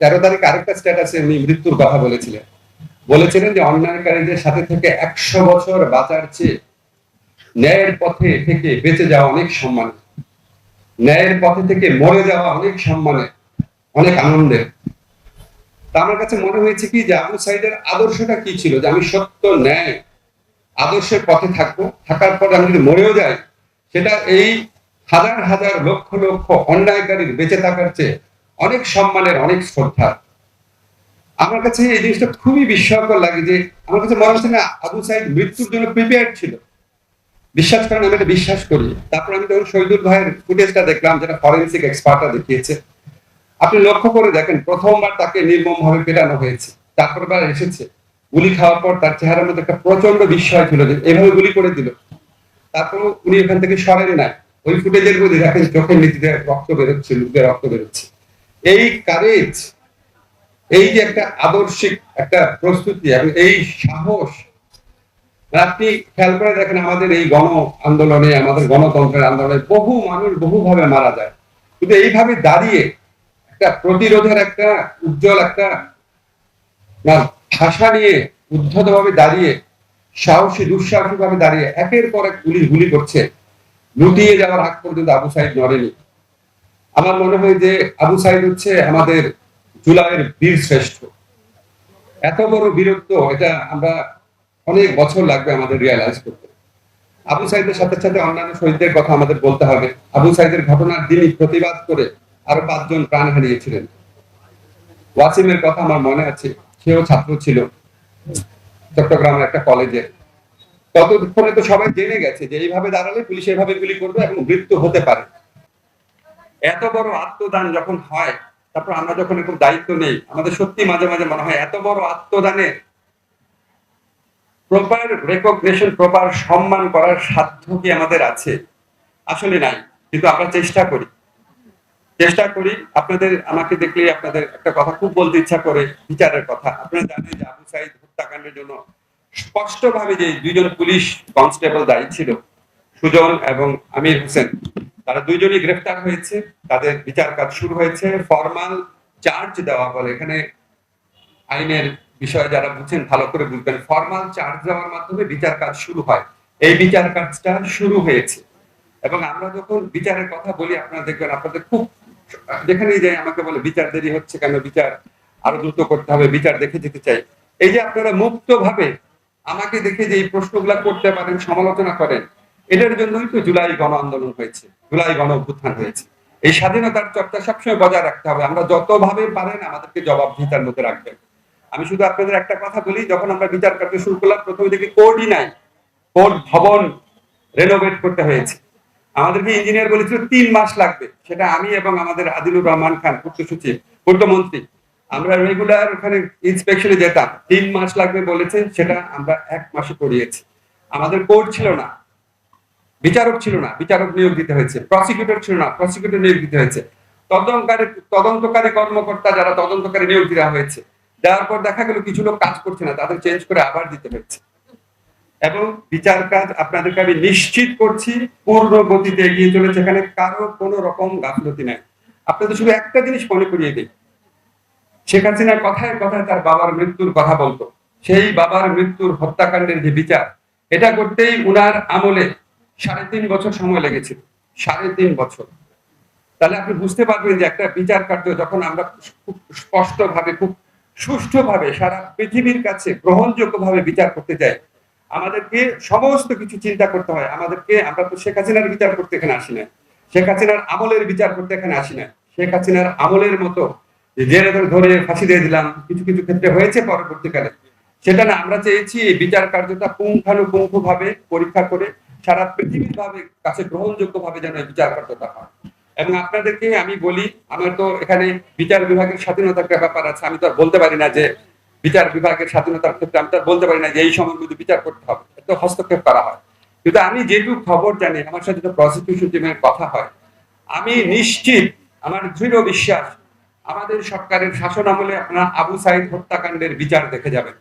তেরো তারিখ আরেকটা স্ট্যাটাসে উনি মৃত্যুর কথা বলেছিলেন। বলেছিলেন যে অন্যায়কারীদের সাথে থেকে একশো বছর বাঁচার চেয়ে ন্যায়ের পথে থেকে বেঁচে যাওয়া অনেক সম্মান ন্যায়ের পথে থেকে মরে যাওয়া অনেক সম্মানে অনেক আনন্দের। তা আমার কাছে মনে হয়েছে কি যে আবু সাইদের আদর্শটা কি ছিল? যে আমি সত্য ন্যায় আদর্শের পথে থাকব, থাকার পরে আমি যদি মরেও যাই, সেটা এই হাজার হাজার লক্ষ লক্ষ অন্যায়কারীর বেঁচে থাকার চেয়ে অনেক সম্মানের, অনেক শ্রদ্ধা। আমার কাছে এই জিনিসটা খুবই বিস্ময়কর লাগে যে, আমার কাছে মনে হচ্ছে না আবু সাইদ মৃত্যুর জন্য প্রিপেয়ার ছিল। বিশ্বাস করেন, আমি এটা বিশ্বাস করি। তারপর আমি তখন শহীদুল ভাইয়ের ফুটেজটা দেখলাম, যেটা ফরেন্সিক এক্সপার্টরা দেখিয়েছে। আপনি লক্ষ্য করে দেখেন, প্রথমবার তাকে নির্মম ভাবে পেটানো হয়েছে। তারপর বার এসেছে। গুলি খাওয়ার পর তার চেহারার মধ্যে একটা প্রচণ্ড বিস্ময় ছিল যে, এভাবে গুলি করে দিল। তারপর উনি এখান থেকে সরেন নাই। ওই ফুটেজের মধ্যে দেখেন, চোখের নীতিতে রক্ত বেরোচ্ছে লুকে রক্ত বেরোচ্ছে। এই কারেজ এই যে একটা আদর্শিক একটা প্রস্তুতি এবং এই সাহস আপনি খেয়াল করে দেখেন আমাদের এই গণ আন্দোলনে, আমাদের গণতন্ত্রের আন্দোলনে বহু মানুষ বহুভাবে মারা যায়। কিন্তু এইভাবে দাঁড়িয়ে একটা প্রতিরোধের একটা উজ্জ্বল একটা ভাষা নিয়ে উদ্ধত ভাবে দাঁড়িয়ে, সাহসী দুঃসাহসী ভাবে দাঁড়িয়ে একের পর এক গুলি গুলি করছে, লুটিয়ে যাওয়ার আগ পর্যন্ত আবু সাইদ নড়েনি। আমার মনে হয় যে আবু সাইদ হচ্ছে আমাদের জুলাইয়ের বীর শ্রেষ্ঠ। এত বড় বীরত্ব, এটা আমরা অনেক বছর লাগবে আমাদের রিয়ালাইজ করতে। আবু সাইদের সাথে সাথে অন্যান্য শহীদদের কথা আমাদের বলতে হবে। আবু সাইদের ঘটনার দিনই প্রতিবাদ করে আরও পাঁচজন প্রাণ হারিয়েছিলেন। ওয়াসিমের কথা আমার মনে আছে, সেও ছাত্র ছিল চট্টগ্রামের একটা কলেজে ততক্ষণে তো সবাই জেনে গেছে যে এইভাবে দাঁড়ালে পুলিশ এইভাবে গুলি করবে এবং মৃত্যু হতে পারে। এত বড় আত্মদান যখন হয়, তারপর আমরা যখন এরকম দায়িত্ব নেই, আমাদের সত্যি মাঝে মাঝে মনে হয় এত বড় আত্মদানে প্রপার রেকগনেশন প্রপার সম্মান করার সাধ্য কি আমাদের আছে? আসলে নাই, কিন্তু আমরা চেষ্টা করি। চেষ্টা করি, আপনাদের আমাকে দেখলে আপনাদের একটা কথা খুব বলতে ইচ্ছা করে, বিচারের কথা। আপনারা জানেন যে আবু সাইদ হত্যাকাণ্ডের জন্য স্পষ্টভাবে যে দুইজন পুলিশ কনস্টেবল দায়ী ছিল, সুজন এবং আমির হোসেন তারা দুইজনই গ্রেফতার হয়েছে, তাদের বিচার কাজ শুরু হয়েছে। ফরমাল চার্জ দেওয়া বলে এখানে আইনের বিষয়ে যারা বুঝেন ভালো করে বুঝবেন। ফরমাল চার্জ দেওয়ার মাধ্যমে বিচার কাজ শুরু হয়। এই বিচার কাজটা শুরু হয়েছে। এবং আমরা যখন বিচারের কথা বলি, আপনারা দেখবেন, আপনাদের খুব যেখানেই যাই আমাকে বলে, বিচার দেরি হচ্ছে কেন? বিচার আরও দ্রুত করতে হবে, বিচার দেখে যেতে চাই। এই যে আপনারা মুক্ত ভাবে আমাকে দেখে যে এই প্রশ্নগুলা করতে পারেন, সমালোচনা করেন এটার জন্যই তো জুলাই গণ আন্দোলন হয়েছে, জুলাই গণ অভ্যুত্থান হয়েছে। এই স্বাধীনতার চর্চা সবসময় বজায় রাখতে হবে। আমরা যতভাবে পারেন আমাদেরকে জবাবদিহিতার মধ্যে রাখবেন। আমি শুধু আপনাদের একটা কথা বলি, যখন আমরা বিচার কার্য শুরু করলাম, প্রথমে দেখি কোর্টই নাই। কোর্ট ভবন রেনোভেট করতে হয়েছে। আমাদেরকে ইঞ্জিনিয়ার বলেছিল তিন মাস লাগবে। সেটা আমি এবং আমাদের আদিলুর রহমান খান, পূর্ত সচিব পূর্তমন্ত্রী আমরা রেগুলার ওখানে ইন্সপেকশনে যেতাম। তিন মাস লাগবে বলেছেন সেটা আমরা এক মাসে করিয়েছি। আমাদের কোর্ট ছিল না। বিচারক ছিল না, বিচারক নিয়োগ দিতে হয়েছে প্রসিকিউটর ছিল না প্রসিকিউটর নিয়োগ দিতে হয়েছে। তদন্তকারী তদন্তকারী কর্মকর্তা যারা তদন্তকারী নিয়োগ দেওয়া হয়েছে, দেওয়ার পর দেখা গেল কিছু লোক কাজ করছে না, তাদের চেঞ্জ করে আবার দিতে হচ্ছে এবং বিচার কাজ আপনাদেরকে আমি নিশ্চিত করছি, পূর্ণ গতিতে এগিয়ে চলেছে, এখানে কারও কোনো রকম গাফলতি নাই। আপনাদের শুধু একটা জিনিস মনে করিয়ে দিই। শেখ হাসিনার কথায় কথায় তার বাবার মৃত্যুর কথা বলতো। সেই বাবার মৃত্যুর হত্যাকাণ্ডের যে বিচার, এটা করতেই উনার আমলে সাড়ে তিন বছর সময় লেগেছিল সাড়ে তিন বছর। তাহলে আপনি বুঝতে পারবেন যে একটা বিচার কার্য যখন আমরা খুব স্পষ্ট ভাবে খুব সুষ্ঠুভাবে সারা পৃথিবীর কাছে গ্রহণযোগ্য ভাবে বিচার করতে যাই, আমাদেরকে সমস্ত কিছু চিন্তা করতে হয়। আমাদেরকে, আমরা তো শেখ হাসিনার বিচার করতে এখানে আসি না শেখ হাসিনার আমলের বিচার করতে এখানে আসি না শেখ হাসিনার আমলের মতো জেলে ধরে ধরে ফাঁসি দিয়ে দিলাম, কিছু কিছু ক্ষেত্রে হয়েছে পরবর্তীকালে। সেটা না, আমরা চেয়েছি বিচার কার্যটা পুঙ্খানুপুঙ্খ ভাবে পরীক্ষা করে সারা পৃথিবীর ভাবে কাছে গ্রহণযোগ্য ভাবে যেন বিচার কার্যটা হয়। এবং আপনাদেরকে আমি বলি, আমার তো এখানে বিচার বিভাগের স্বাধীনতার ব্যাপার আছে, আমি তো আর বলতে পারি না যে বিচার বিভাগের স্বাধীনতার ক্ষেত্রে, আমি তো আর বলতে পারি না যে এই সময়ের মধ্যে বিচার করতে হবে এটা হস্তক্ষেপ করা হয়। কিন্তু আমি যেটুকু খবর জানি, আমার সাথে তো প্রসিকিউশন টিমের কথা হয়, আমি নিশ্চিত, আমার দৃঢ় বিশ্বাস, আমাদের সরকারের শাসন আমলে আপনারা আবু সাইদ হত্যাকাণ্ডের বিচার দেখে যাবেন।